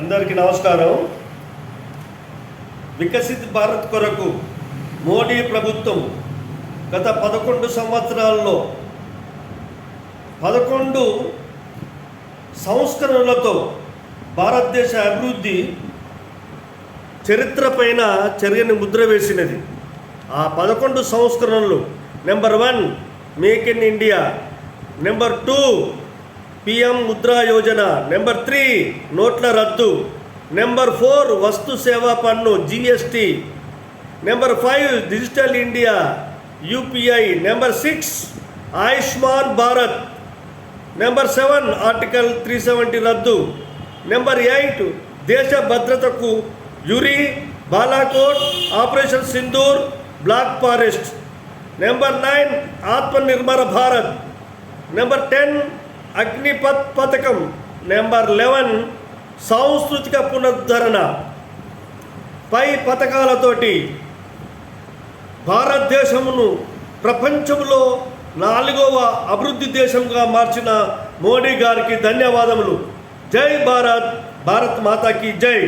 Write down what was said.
అందరికీ నమస్కారం. వికసిత్ భారత్ కొరకు మోడీ ప్రభుత్వం గత పదకొండు సంవత్సరాల్లో పదకొండు సంస్కరణలతో భారతదేశ అభివృద్ధి చరిత్ర పైన చర్యని ముద్ర వేసినది. ఆ పదకొండు సంస్కరణలు number one make in India number two PM Mudra Yojana number three నోట్ల రద్దు. నెంబర్ ఫోర్ వస్తు సేవా పన్ను GST. Number five digital India UPI. Number six Ayushman Bharat. Number seven article three seventy రద్దు. నెంబర్ ఎయిట్ దేశ భద్రతకు Uri Balakot operation Sindoor black forest. Number nine Atmanirbhar Bharat. Number ten Agnipath పథకం number eleven సాంస్కృతిక పునరుద్ధరణ పై పథకాలతోటి భారతదేశమును ప్రపంచంలో నాలుగవ అభివృద్ధి దేశంగా మార్చిన మోడీ గారికి ధన్యవాదములు. జై భారత్ భారత్ మాతాకి జై.